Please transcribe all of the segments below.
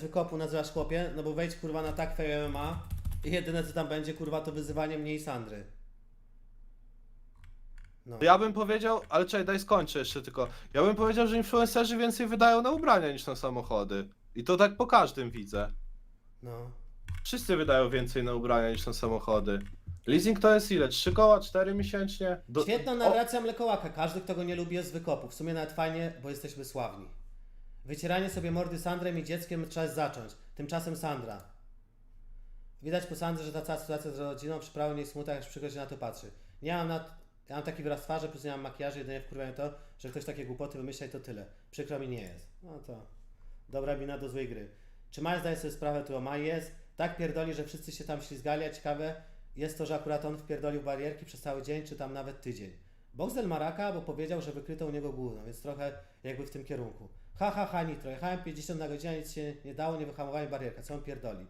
z wykopu nazywasz chłopie? No bo wejdź kurwa na tak MMA i jedyne co tam będzie kurwa to wyzywanie mnie i Sandry. No. Ja bym powiedział, ale czekaj, daj skończę jeszcze tylko. Ja bym powiedział, że influencerzy więcej wydają na ubrania niż na samochody. I to tak po każdym widzę. no. Wszyscy wydają więcej na ubrania niż na samochody. Leasing to jest ile? 3 koła, 4 miesięcznie? Do... Świetna narracja mlekołaka. Każdy, kto go nie lubi, jest z wykopu. W sumie nawet fajnie, bo jesteśmy sławni. Wycieranie sobie mordy Sandrem i dzieckiem trzeba zacząć. Tymczasem Sandra. Widać po Sandrze, że ta cała sytuacja z rodziną przyprawiła jej smutek, aż przykro na to patrzy. Nie mam, na... ja mam taki wyraz twarzy, plus nie mam makijażu, jedynie wkurwiają to, że ktoś takie głupoty wymyśla i to tyle. Przykro mi nie jest. No to dobra mina do złej gry. Czy Maj zdaje sobie sprawę, tu o Maj jest? Tak pierdoli, że wszyscy się tam ślizgali, a ciekawe jest to, że akurat on wpierdolił barierki przez cały dzień, czy tam nawet tydzień. Boxel Maraka, bo powiedział, że wykryto u niego gówno, więc trochę jakby w tym kierunku. Ha, ha, ha, Nitro, jechałem 50 na godzinę, nic się nie dało, nie wyhamowałem barierka, co on pierdoli.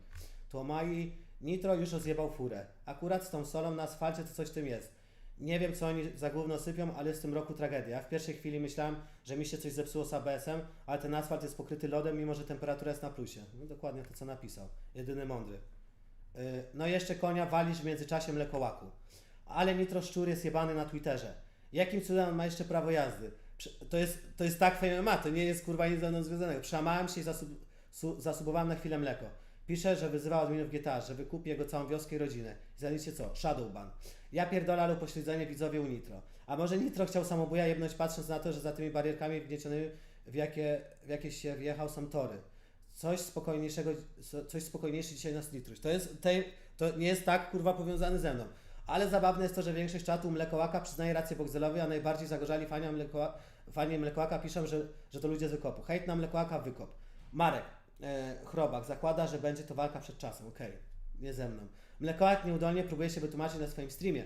Tu o Mai, Nitro już rozjebał furę. Akurat z tą solą na asfalcie to coś tym jest. Nie wiem, co oni za gówno sypią, ale jest w tym roku tragedia. W pierwszej chwili myślałem, że mi się coś zepsuło z ABS-em, ale ten asfalt jest pokryty lodem, mimo że temperatura jest na plusie. No dokładnie to, co napisał. Jedyny mądry. Yy, No i jeszcze konia walisz w międzyczasie mlekołaku. Ale Nitro Szczur jest jebany na Twitterze. Jakim cudem on ma jeszcze prawo jazdy? To jest, to jest tak fame ma, to nie jest kurwa nic ze mną związanego. Przełamałem się i zasub, su, zasubowałem na chwilę mleko. Pisze, że wyzywa adminów GTA, że wykupi jego całą wioskę i rodzinę. I zaliczcie co? Shadowban. Ja pierdolę lub pośledzenie widzowie u Nitro. A może Nitro chciał samobuja jebnąć patrząc na to, że za tymi barierkami wgniecionymi w jakie, w jakie się wjechał są tory. Coś spokojniejszego, coś spokojniejsze dzisiaj nas Nitruś. To jest, tej, to nie jest tak kurwa powiązany ze mną. Ale zabawne jest to, że większość czatu Mlekołaka przyznaje rację Bogzelowi, a najbardziej zagorzali fani Mlekoła, fani Mlekołaka piszą, że, że to ludzie z wykopu. Hejt na Mlekołaka, wykop. Marek, e, Chrobak, zakłada, że będzie to walka przed czasem. Okej, nie ze mną. Mlekołak nieudolnie próbuje się wytłumaczyć na swoim streamie.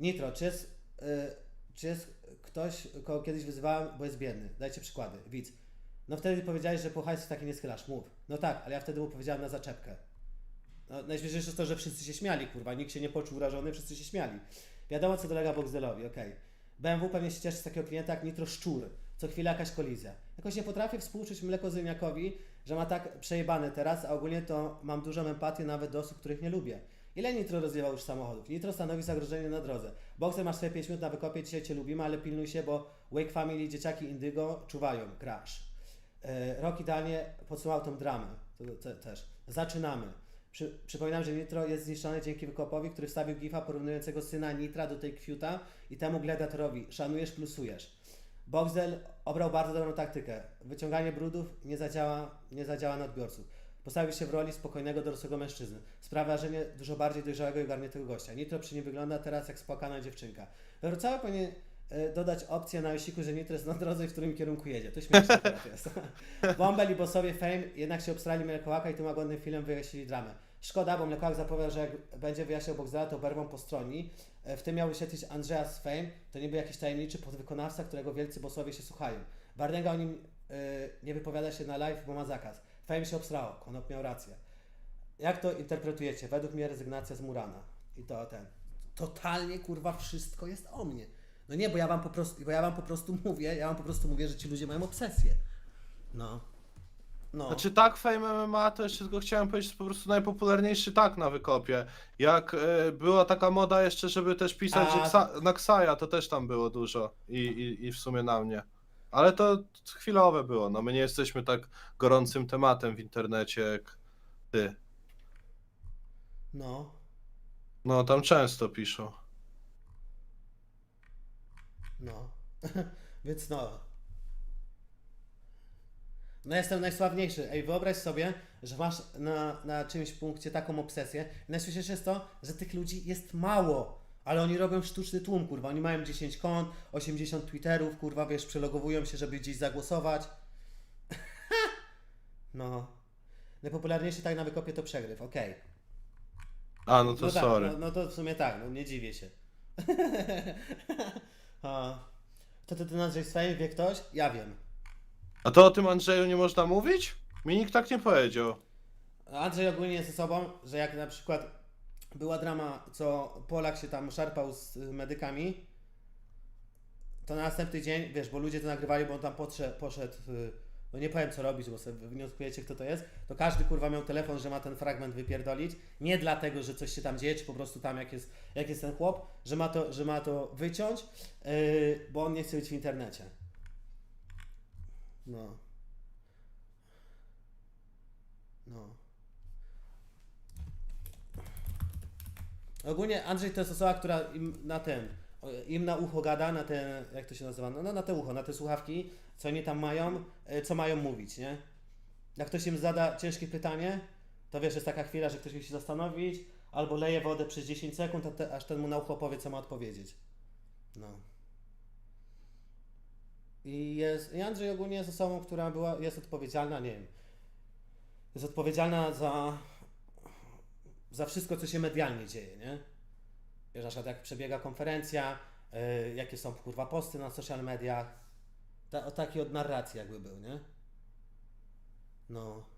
Nitro, czy jest, e, czy jest ktoś, kogo kiedyś wyzywałem, bo jest biedny? Dajcie przykłady. Widz. No wtedy powiedziałeś, że po hajsu taki nie schylasz. Mów. No tak, ale ja wtedy mu powiedziałem na zaczepkę. No, najśmieszniejsze jest to, że wszyscy się śmiali, kurwa. Nikt się nie poczuł urażony, wszyscy się śmiali. Wiadomo, co dolega Boxdelowi, okej. BMW pewnie się cieszy z takiego klienta jak Nitro Szczur. Co chwila jakaś kolizja. Jakoś nie potrafię współczuć mlekozymiakowi, że ma tak przejebane teraz, a ogólnie to mam dużą empatię nawet do osób, których nie lubię. Ile Nitro rozjechał już samochodów? Nitro stanowi zagrożenie na drodze. Boxer masz swoje 5 minut na wykopie, dzisiaj Cię lubimy, ale pilnuj się, bo Wake Family, dzieciaki Indygo czuwają. Crash. E, Rok idealnie podsumował tą dramę. To, te, też. Zaczynamy. Przy, przypominam, że Nitro jest zniszczony dzięki wykopowi, który wstawił gifa porównującego syna Nitra do tej kwiuta i temu gladiatorowi. Szanujesz, plusujesz. Boxel obrał bardzo dobrą taktykę. Wyciąganie brudów nie zadziała, nie zadziała na odbiorców. Postawił się w roli spokojnego, dorosłego mężczyzny. Sprawia wrażenie dużo bardziej dojrzałego i ogarniętego gościa. Nitro przy nim wygląda teraz jak spłakana dziewczynka. Wrocław powinien dodać opcję na osiku, że Nitro jest na drodze w którym kierunku jedzie. To śmieszne akurat jest. Bombel i bossowie Fame jednak się obstrali Mlekołaka i tym łagodnym filmem wyjaśnili dramę. Szkoda, bo Mlekołak zapowiadał, że jak będzie wyjaśniał Boxdela, to oberwą po stroni. E, W tym miał wyświetlić Andrzea z Fame, to niby jakiś tajemniczy podwykonawca, którego wielcy bossowie się słuchają. Bardęga o nim e, nie wypowiada się na live, bo ma zakaz. Fame się obstrało, Konop miał rację. Jak to interpretujecie? Według mnie rezygnacja z Murana. I to ten. Totalnie kurwa wszystko jest o mnie. No nie, bo ja wam po prostu, bo ja wam po prostu mówię, ja wam po prostu mówię, że ci ludzie mają obsesję. No. No. Znaczy tak, Fame MMA to jeszcze tylko chciałem powiedzieć, jest po prostu najpopularniejszy tak na wykopie. Jak e, była taka moda jeszcze, żeby też pisać A- ksa, na Ksaja, to też tam było dużo I, i, i w sumie na mnie. Ale to chwilowe było, no my nie jesteśmy tak gorącym tematem w internecie jak ty. No. No tam często piszą. No. Więc no. No jestem najsławniejszy. Ej, wyobraź sobie, że masz na, na czymś punkcie taką obsesję. I najśmieszniejsze jest to, że tych ludzi jest mało. Ale oni robią sztuczny tłum, kurwa. Oni mają 10 kont, 80 Twitterów, kurwa, wiesz, przelogowują się, żeby gdzieś zagłosować. no. Najpopularniejszy tak na wykopie to przegryw, okej. A no to no tak, sorry. No, no to w sumie tak, no nie dziwię się. A, to ty, ty Andrzej swoim wie ktoś? Ja wiem. A to o tym Andrzeju nie można mówić? Mi nikt tak nie powiedział. Andrzej ogólnie jest osobą, że jak na przykład była drama, co Polak się tam szarpał z y, medykami, to na następny dzień, wiesz, bo ludzie to nagrywali, bo on tam potrze, poszedł y, no nie powiem co robić, bo sobie wnioskujecie kto to jest, to każdy kurwa miał telefon, że ma ten fragment wypierdolić, nie dlatego, że coś się tam dzieje, czy po prostu tam jak jest, jak jest ten chłop, że ma to, że ma to wyciąć, yy, bo on nie chce być w internecie. No. No. Ogólnie Andrzej to jest osoba, która na ten, im na ucho gada, na te, jak to się nazywa, no na te ucho, na te słuchawki, co oni tam mają, e, co mają mówić, nie? Jak ktoś im zada ciężkie pytanie, to wiesz, jest taka chwila, że ktoś musi się zastanowić, albo leje wodę przez 10 sekund, te, aż ten mu na ucho powie, co ma odpowiedzieć. No. I, jest, I Andrzej ogólnie jest osobą, która była, jest odpowiedzialna, nie wiem, jest odpowiedzialna za, za wszystko, co się medialnie dzieje, nie? Wiesz, na przykład jak przebiega konferencja, yy, jakie są kurwa posty na social mediach, ta, taki od narracji jakby był, nie? No.